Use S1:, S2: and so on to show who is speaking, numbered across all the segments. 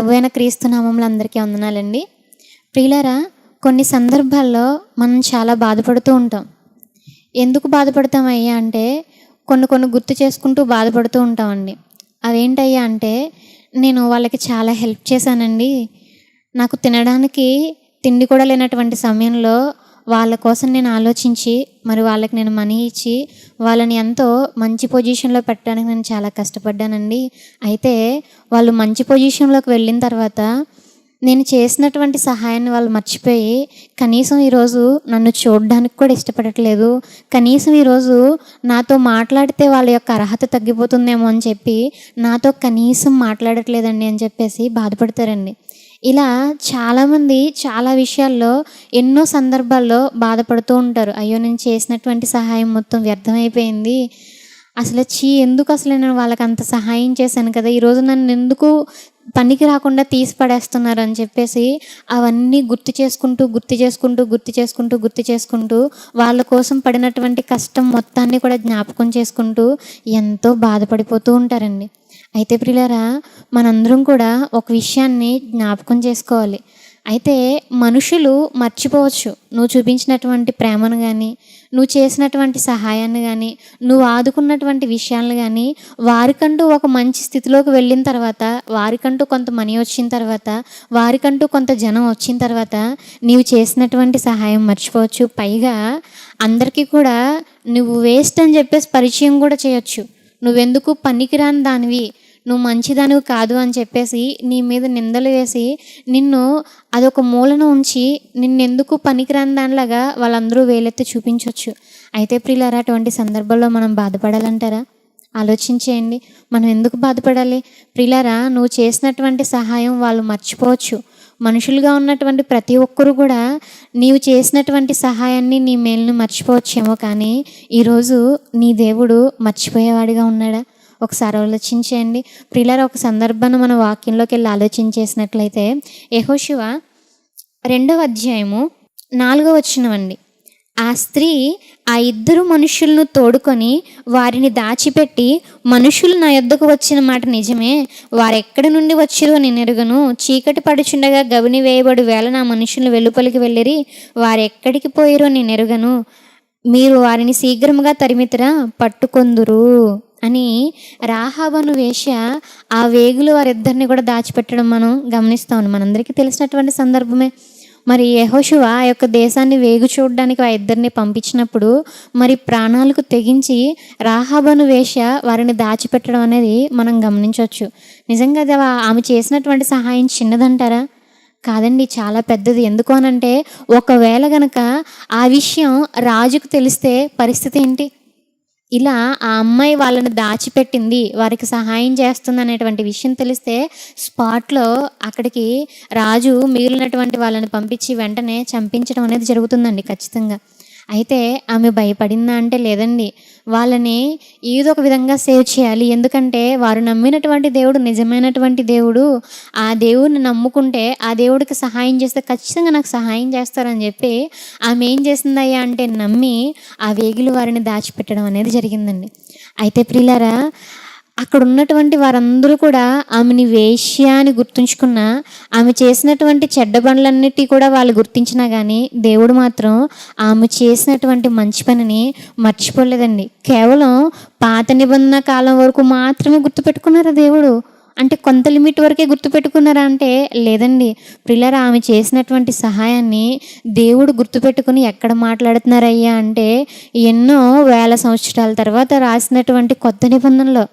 S1: ప్రభు అయిన క్రీస్తు నామంలో అందరికీ వందనాలండి. ప్రియులరా కొన్ని సందర్భాల్లో మనం చాలా బాధపడుతూ ఉంటాం. ఎందుకు బాధపడతామయ్యా అంటే కొన్ని కొన్ని గుర్తు చేసుకుంటూ బాధపడుతూ ఉంటామండి. అవేంటయ్యా అంటే నేను వాళ్ళకి చాలా హెల్ప్ చేశానండి. నాకు తినడానికి తిండి కూడా లేనటువంటి సమయంలో వాళ్ళ కోసం నేను ఆలోచించి మరి వాళ్ళకి నేను మనీ ఇచ్చి వాళ్ళని ఎంతో మంచి పొజిషన్లో పెట్టడానికి నేను చాలా కష్టపడ్డానండి. అయితే వాళ్ళు మంచి పొజిషన్లోకి వెళ్ళిన తర్వాత నేను చేసినటువంటి సహాయాన్ని వాళ్ళు మర్చిపోయి కనీసం ఈరోజు నన్ను చూడడానికి కూడా ఇష్టపడట్లేదు కనీసం ఈరోజు నాతో మాట్లాడితే వాళ్ళ యొక్క అర్హత తగ్గిపోతుందేమో అని చెప్పి నాతో కనీసం మాట్లాడట్లేదండి అని చెప్పేసి బాధపడతారండి. ఇలా చాలామంది చాలా విషయాల్లో ఎన్నో సందర్భాల్లో బాధపడుతూ ఉంటారు. అయ్యో నేను చేసినటువంటి సహాయం మొత్తం వ్యర్థమైపోయింది. అసలు చీ ఎందుకు అసలు నేను వాళ్ళకి అంత సహాయం చేశాను కదా? ఈరోజు నన్ను ఎందుకు పనికి రాకుండా తీసి పడేస్తున్నారు అని చెప్పేసి అవన్నీ గుర్తు చేసుకుంటూ గుర్తు చేసుకుంటూ గుర్తు చేసుకుంటూ గుర్తు చేసుకుంటూ వాళ్ళ కోసం పడినటువంటి కష్టం మొత్తాన్ని కూడా జ్ఞాపకం చేసుకుంటూ ఎంతో బాధపడిపోతూ ఉంటారండి. అయితే ప్రియులారా మనందరం కూడా ఒక విషయాన్ని జ్ఞాపకం చేసుకోవాలి. అయితే మనుషులు మర్చిపోవచ్చు. నువ్వు చూపించినటువంటి ప్రేమను కానీ నువ్వు చేసినటువంటి సహాయాన్ని కానీ నువ్వు ఆదుకున్నటువంటి విషయాలను కానీ వారికంటూ ఒక మంచి స్థితిలోకి వెళ్ళిన తర్వాత వారికంటూ కొంత మనీ వచ్చిన తర్వాత వారికంటూ కొంత జనం వచ్చిన తర్వాత నీవు చేసినటువంటి సహాయం మర్చిపోవచ్చు. పైగా అందరికీ కూడా నువ్వు వేస్ట్ అని చెప్పేసి పరిచయం కూడా చేయొచ్చు. నువ్వెందుకు పనికిరాని దానివి? నువ్వు మంచిదానివి కాదు అని చెప్పేసి నీ మీద నిందలు వేసి నిన్ను అదొక మూలన ఉంచి నిన్నెందుకు పనికిరాని దానిలాగా వాళ్ళందరూ వేలెత్తి చూపించవచ్చు అయితే ప్రియులారా అటువంటి సందర్భాల్లో మనం బాధపడాలంటారా? ఆలోచించేయండి. మనం ఎందుకు బాధపడాలి? ప్రిలారా నువ్వు చేసినటువంటి సహాయం వాళ్ళు మర్చిపోవచ్చు. మనుషులుగా ఉన్నటువంటి ప్రతి ఒక్కరు కూడా నీవు చేసినటువంటి సహాయాన్ని నీ మేలును మర్చిపోవచ్చేమో కానీ ఈరోజు నీ దేవుడు మర్చిపోయేవాడిగా ఉన్నాడా? ఒకసారి ఆలోచించేయండి. ప్రిలర్ ఒక సందర్భాన్ని మన వాక్యంలోకి వెళ్ళి ఆలోచించేసినట్లయితే యహోశివ రెండవ అధ్యాయము నాలుగో వచ్చినవండి ఆ స్త్రీ ఆ ఇద్దరు మనుషులను తోడుకొని వారిని దాచిపెట్టి మనుషులు నా యొద్దకు వచ్చిన మాట నిజమే. వారెక్కడి నుండి వచ్చిరో నేను ఎరుగను. చీకటి పడుచుండగా గవిని వేయబడి వేళ నా మనుషులు వెలుపలికి వెళ్ళిరి. వారెక్కడికి పోయిరో నేను ఎరుగను. మీరు వారిని శీఘ్రముగా తరిమితిరా? పట్టుకొందురు. అని రాహాబను వేష ఆ వేగులు వారిద్దరిని కూడా దాచిపెట్టడం మనం గమనిస్తాం మనందరికీ తెలిసినటువంటి సందర్భమే. మరి యహోశువ ఆ యొక్క దేశాన్ని వేగు చూడడానికి ఆ ఇద్దరిని పంపించినప్పుడు మరి ప్రాణాలకు తెగించి రాహాబను వేష వారిని దాచిపెట్టడం అనేది మనం గమనించవచ్చు. నిజంగా అది ఆమె చేసినటువంటి సహాయం చిన్నదంటారా? కాదండి చాలా పెద్దది. ఎందుకు అనంటే ఒకవేళ గనక ఆ విషయం రాజుకు తెలిస్తే పరిస్థితి ఏంటి? ఇలా ఆ అమ్మాయి వాళ్ళని దాచిపెట్టింది వారికి సహాయం చేస్తుంది అనేటువంటి విషయం తెలిస్తే స్పాట్లో అక్కడికి రాజు మిగిలినటువంటి వాళ్ళని పంపించి వెంటనే చంపించడం అనేది జరుగుతుందండి ఖచ్చితంగా. అయితే ఆమె భయపడిందా అంటే లేదండి. వాళ్ళని ఏదో ఒక విధంగా సేవ్ చేయాలి. ఎందుకంటే వారు నమ్మినటువంటి దేవుడు నిజమైనటువంటి దేవుడు. ఆ దేవుడిని నమ్ముకుంటే ఆ దేవుడికి సహాయం చేస్తే ఖచ్చితంగా నాకు సహాయం చేస్తారని చెప్పి ఆమె ఏం చేసిందయ్యా అంటే నమ్మి ఆ వేగులు వారిని దాచిపెట్టడం అనేది జరిగిందండి. అయితే ప్రియులారా అక్కడ ఉన్నటువంటి వారందరూ కూడా ఆమెని వేశ్య అని గుర్తుంచుకున్న ఆమె చేసినటువంటి చెడ్డ పనులన్నిటి కూడా వాళ్ళు గుర్తించినా కానీ దేవుడు మాత్రం ఆమె చేసినటువంటి మంచి పనిని మర్చిపోలేదండి. కేవలం పాత నిబంధన కాలం వరకు మాత్రమే గుర్తుపెట్టుకున్నారా దేవుడు? అంటే కొంత లిమిట్ వరకే గుర్తుపెట్టుకున్నారా అంటే లేదండి. ప్రిల్లర ఆమె చేసినటువంటి సహాయాన్ని దేవుడు గుర్తుపెట్టుకుని ఎక్కడ మాట్లాడుతున్నారయ్యా అంటే ఎన్నో వేల సంవత్సరాల తర్వాత రాసినటువంటి కొత్త నిబంధనలో.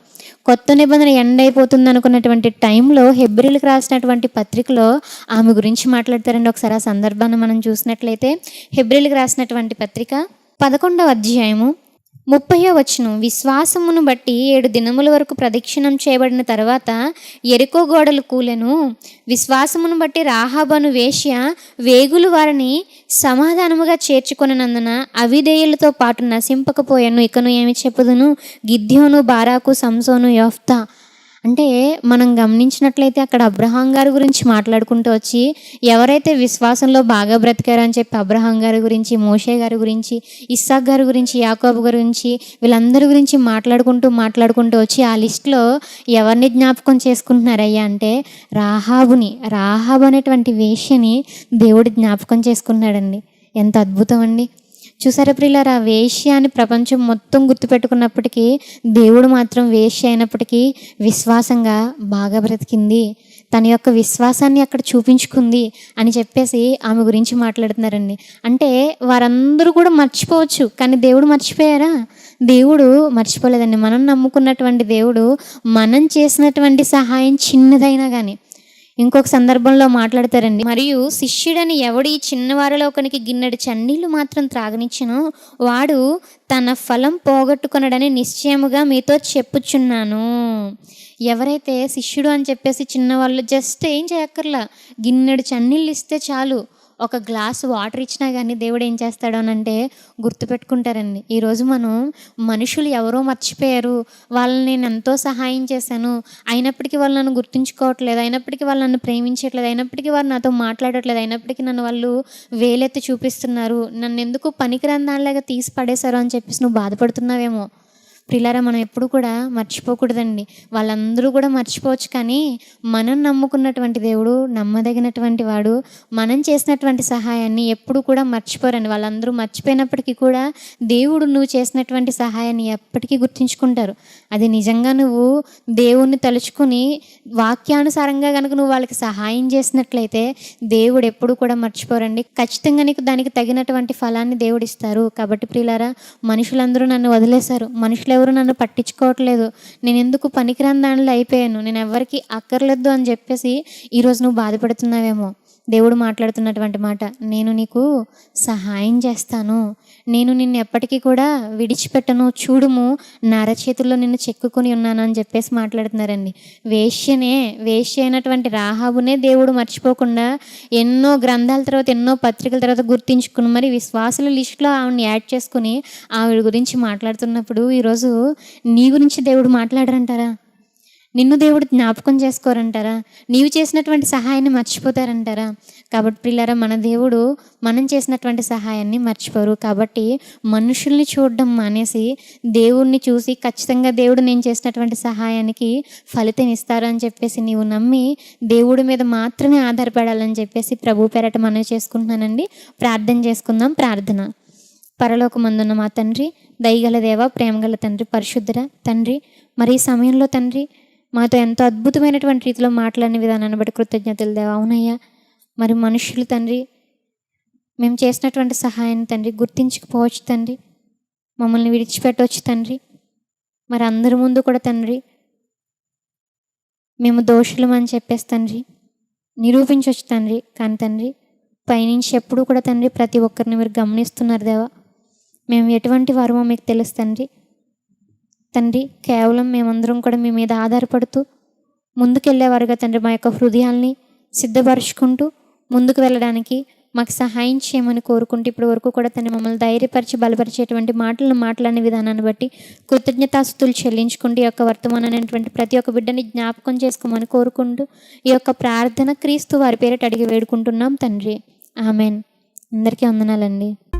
S1: కొత్త నిబంధన ఎండ్ అయిపోతుంది అనుకున్నటువంటి టైంలో హెబ్రిల్కి రాసినటువంటి పత్రికలో ఆమె గురించి మాట్లాడతారండి. ఒకసారి ఆ సందర్భాన్ని మనం చూసినట్లయితే హెబ్రిల్కి రాసినటువంటి పత్రిక పదకొండవ అధ్యాయము ముప్పయో వచనం. విశ్వాసమును బట్టి ఏడు దినముల వరకు ప్రదక్షిణం చేయబడిన తర్వాత ఎరుకో గోడలు కూలెను. విశ్వాసమును బట్టి రాహాబను వేశ్య వేగులు వారిని సమాధానముగా చేర్చుకొనందున అవిధేయులతో పాటు నశింపకపోయాను. ఇకను ఏమి చెప్పుదును? Gideon Barak Samson Jephthah. అంటే మనం గమనించినట్లయితే అక్కడ అబ్రహాం గారి గురించి మాట్లాడుకుంటూ వచ్చి ఎవరైతే విశ్వాసంలో బాగా బ్రతికారో అని చెప్పి అబ్రహాం గారి గురించి మోషే గారి గురించి ఇస్సాక్ గారి గురించి యాకోబు గురించి వీళ్ళందరి గురించి మాట్లాడుకుంటూ మాట్లాడుకుంటూ వచ్చి ఆ లిస్ట్లో ఎవరిని జ్ఞాపకం చేసుకుంటున్నారయ్యా అంటే రాహాబుని. రాహాబు అనేటువంటి వేష్యని దేవుడు జ్ఞాపకం చేసుకున్నాడండి. ఎంత అద్భుతం అండి. చూసారా ప్రియులారా? వేష్య అని ప్రపంచం మొత్తం గుర్తుపెట్టుకున్నప్పటికీ దేవుడు మాత్రం వేష్య అయినప్పటికీ విశ్వాసంగా బాగా బ్రతికింది. తన యొక్క విశ్వాసాన్ని అక్కడ చూపించుకుంది అని చెప్పేసి ఆమె గురించి మాట్లాడుతున్నారండి. అంటే వారందరూ కూడా మర్చిపోవచ్చు కానీ దేవుడు మర్చిపోయారా? దేవుడు మర్చిపోలేదండి. మనం నమ్ముకున్నటువంటి దేవుడు మనం చేసినటువంటి సహాయం చిన్నదైనా కానీ ఇంకొక సందర్భంలో మాట్లాడతారండి. మరియు శిష్యుడని ఎవడి చిన్నవారిలో ఒకనికి గిన్నెడు చన్నీళ్ళు మాత్రం త్రాగనిచ్చును వాడు తన ఫలం పోగొట్టుకున్నాడని నిశ్చయముగా మీతో చెప్పుచున్నాను. ఎవరైతే శిష్యుడు అని చెప్పేసి చిన్నవాళ్ళు జస్ట్ ఏం చేయక్కర్లా గిన్నెడు చన్నీళ్ళు ఇస్తే చాలు ఒక గ్లాస్ వాటర్ ఇచ్చినా కానీ దేవుడు ఏం చేస్తాడు అని అంటే గుర్తుపెట్టుకుంటారండి. ఈరోజు మనం మనుషులు ఎవరో మర్చిపోయారు వాళ్ళని నేను ఎంతో సహాయం చేశాను అయినప్పటికీ వాళ్ళు నన్ను గుర్తుంచుకోవట్లేదు అయినప్పటికీ వాళ్ళు నన్ను ప్రేమించట్లేదు అయినప్పటికీ వారు నాతో మాట్లాడట్లేదు అయినప్పటికీ నన్ను వాళ్ళు వేలెత్తి చూపిస్తున్నారు నన్ను ఎందుకు పనికిరాని దానిలాగా తీసి పడేశారు అని చెప్పేసి నువ్వు బాధపడుతున్నావేమో. ప్రిలారా మనం ఎప్పుడు కూడా మర్చిపోకూడదండి. వాళ్ళందరూ కూడా మర్చిపోవచ్చు కానీ మనం నమ్ముకున్నటువంటి దేవుడు నమ్మదగినటువంటి వాడు మనం చేసినటువంటి సహాయాన్ని ఎప్పుడు కూడా మర్చిపోరండి. వాళ్ళందరూ మర్చిపోయినప్పటికీ కూడా దేవుడు నువ్వు చేసినటువంటి సహాయాన్ని ఎప్పటికీ గుర్తుంచుకుంటారు. అది నిజంగా నువ్వు దేవుణ్ణి తలుచుకుని వాక్యానుసారంగా కనుక నువ్వు వాళ్ళకి సహాయం చేసినట్లయితే దేవుడు ఎప్పుడు కూడా మర్చిపోరండి. ఖచ్చితంగా నీకు దానికి తగినటువంటి ఫలాన్ని దేవుడు ఇస్తారు. కాబట్టి ప్రియులారా మనుషులందరూ నన్ను వదిలేశారు. మనుషులు ఎవరు నన్ను పట్టించుకోవట్లేదు. నేను ఎందుకు పనికిరాని దానిలో అయిపోయాను. నేను ఎవరికి అక్కర్లేదు అని చెప్పేసి ఈరోజు నువ్వు బాధపడుతున్నావేమో. దేవుడు మాట్లాడుతున్నటువంటి మాట నేను నీకు సహాయం చేస్తాను. నేను నిన్ను ఎప్పటికీ కూడా విడిచిపెట్టను చూడుము నరచేతుల్లో నిన్ను చెక్కుకొని ఉన్నాను అని చెప్పేసి మాట్లాడుతున్నారండి. వేష్యనే వేష్య అయినటువంటి రాహాబునే దేవుడు మర్చిపోకుండా ఎన్నో గ్రంథాల తర్వాత ఎన్నో పత్రికల తర్వాత గుర్తించుకుని మరి విశ్వాసుల లిస్టులో ఆవిడని యాడ్ చేసుకుని ఆవిడ గురించి మాట్లాడుతున్నప్పుడు ఈరోజు నీ గురించి దేవుడు మాట్లాడరంటారా? నిన్ను దేవుడు జ్ఞాపకం చేసుకోరంటారా? నీవు చేసినటువంటి సహాయాన్ని మర్చిపోతారంటారా? కాబట్టి పిల్లరా మన దేవుడు మనం చేసినటువంటి సహాయాన్ని మర్చిపోరు. కాబట్టి మనుషుల్ని చూడడం మానేసి దేవుణ్ణి చూసి ఖచ్చితంగా దేవుడు నేను చేసినటువంటి సహాయానికి ఫలితం ఇస్తారు అని చెప్పేసి నీవు నమ్మి దేవుడి మీద మాత్రమే ఆధారపడాలని చెప్పేసి ప్రభు పేరట మనం చేసుకుంటున్నానండి. ప్రార్థన చేసుకుందాం. ప్రార్థన. పరలోకమందున్న మా తండ్రి దయగల దేవ ప్రేమగల తండ్రి పరిశుద్ధర తండ్రి మరి సమయంలో తండ్రి మాతో ఎంతో అద్భుతమైనటువంటి రీతిలో మాట్లాడిన విధానాన్ని బట్టి కృతజ్ఞతలు దేవా. అవునయ్యా మరి మనుషులు తండ్రి మేము చేసినటువంటి సహాయాన్ని తండ్రి గుర్తించకపోవచ్చు తండ్రి మమ్మల్ని విడిచిపెట్టవచ్చు తండ్రి. మరి అందరి ముందు కూడా తండ్రి మేము దోషులం అని చెప్పేసి తండ్రి నిరూపించవచ్చు తండ్రి. కానీ తండ్రి పైనుంచి ఎప్పుడూ కూడా తండ్రి ప్రతి ఒక్కరిని మీరు గమనిస్తున్నారు దేవా. మేము ఎటువంటి వారమో మీకు తెలుసు తండ్రి. తండ్రి కేవలం మేమందరం కూడా మీ మీద ఆధారపడుతూ ముందుకెళ్ళేవారుగా తండ్రి మా యొక్క హృదయాల్ని సిద్ధపరుచుకుంటూ ముందుకు వెళ్ళడానికి మాకు సహాయం చేయమని కోరుకుంటూ ఇప్పటి వరకు కూడా తను మమ్మల్ని ధైర్యపరిచి బలపరిచేటువంటి మాటలను మాట్లాడిన విధానాన్ని బట్టి కృతజ్ఞతాస్తులు చెల్లించుకుంటూ ఈ యొక్క వర్తమానమైనటువంటి ప్రతి ఒక్క బిడ్డని జ్ఞాపకం చేసుకోమని కోరుకుంటూ ఈ యొక్క ప్రార్థన క్రీస్తు వారి పేరిట అడిగి వేడుకుంటున్నాం తండ్రి. ఆమెన్. అందరికీ వందనాలండి.